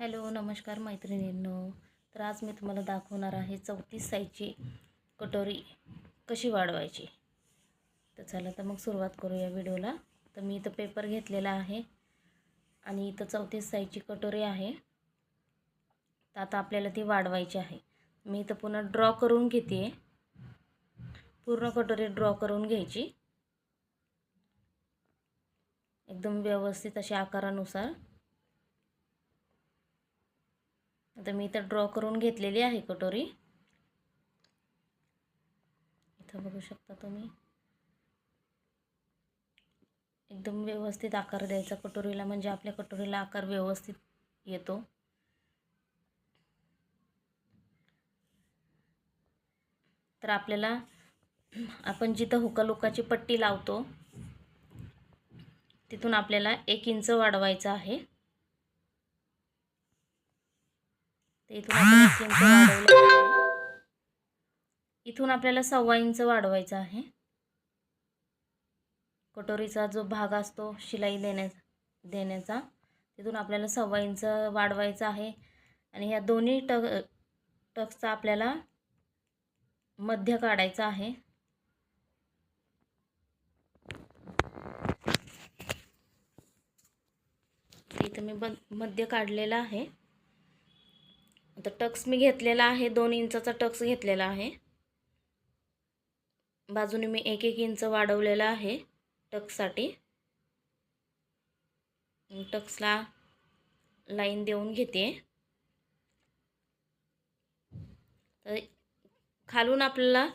Hello नमस्कार मैत्रिणींनो. तर आज मी तुम्हाला दाखवणार आहे चौतीस साईजची कटोरी कशी वाढवायची. तर चला तर मग सुरुवात करूया व्हिडिओला. तर मी इथं पेपर घेतलेला आहे आणि इथं चौतीस साईजची कटोरी आहे. तर आता आपल्याला ती वाढवायची आहे. मी इथं पुन्हा ड्रॉ करून घेते. पूर्ण कटोरी ड्रॉ करून घ्यायची. एकदम व्यवस्थित अशा आकारानुसार. आता मी इथं ड्रॉ करून घेतलेली आहे कटोरी. इथं बघू शकता तुम्ही. एकदम व्यवस्थित आकार द्यायचा कटोरीला म्हणजे आपल्या कटोरीला आकार व्यवस्थित येतो. तर आपल्याला आपण जिथं हुकालुकाची पट्टी लावतो तिथून आपल्याला एक इंच वाढवायचं आहे. तर इथून आपण एक इंच वाढवलं इथून आपल्याला सव्वा इंच वाढवायचा आहे. कटोरीचा जो भाग असतो शिलाई देण्या देण्याचा तिथून आपल्याला सव्वा इंच वाढवायचा आहे. आणि ह्या दोन्ही टक टक्सचा आपल्याला मध्य काढायचा आहे. इथं मी ब मध्य काढलेला आहे. तर टक्स मी घेतलेला आहे दोन इंचाचा टक्स घेतलेला आहे. बाजूने मी एक एक इंच वाढवलेला आहे टक्ससाठी. टक्सला लाईन देऊन घेते. तर खालून आपल्याला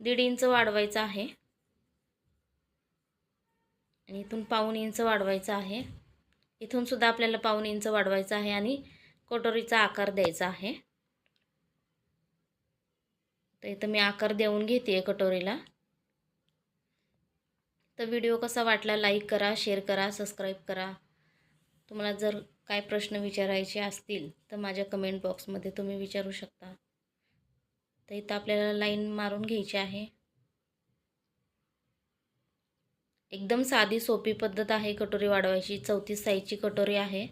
दीड इंच वाढवायचं आहे. आणि इथून पाऊन इंच वाढवायचं आहे. इथून सुद्धा आपल्याला पाऊन इंच वाढवायचं आहे आणि कटोरीचा आकार द्यायचा आहे. तर इथं मी आकार देऊन घेते कटोरीला. तर व्हिडिओ कसा वाटला लाईक करा शेअर करा सबस्क्राईब करा. तुम्हाला जर काय प्रश्न विचारायचे असतील तर माझ्या कमेंट बॉक्समध्ये तुम्ही विचारू शकता. तर इथं आपल्याला लाईन मारून घ्यायची आहे. एकदम साधी सोपी पद्धत आहे कटोरी वाढवायची. चौतीस साईजची कटोरी आहे.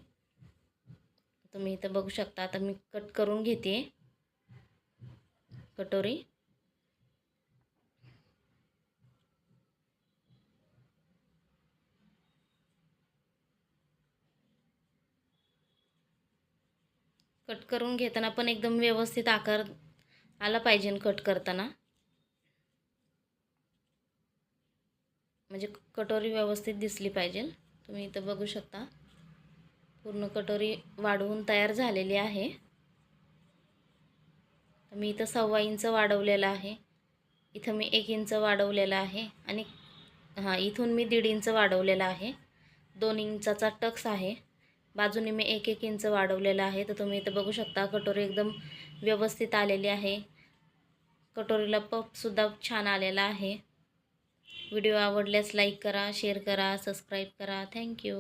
तुम्ही इथं बघू शकता. आता मी कट करून घेते. कटोरी. कट करून घेताना पण एकदम व्यवस्थित आकार आला पाहिजे कट करताना. म्हणजे कटोरी व्यवस्थित दिसली पाहिजे. तुम्ही इथं बघू शकता. पूर्ण कटोरी वाढवून तयार झालेली आहे. मी इथं सव्वा इंच वाढवलेलं आहे. इथं मी एक इंच वाढवलेलं आहे आणि हां इथून मी दीड इंच वाढवलेलं आहे. दोन इंचाचा टक्स आहे. बाजूने मी एक एक इंच वाढवलेलं आहे. तर तुम्ही इथं बघू शकता कटोरी एकदम व्यवस्थित आलेली आहे. कटोरीला पपसुद्धा छान आलेला आहे. व्हिडिओ आवडल्यास लाईक करा शेअर करा सबस्क्राईब करा. थँक्यू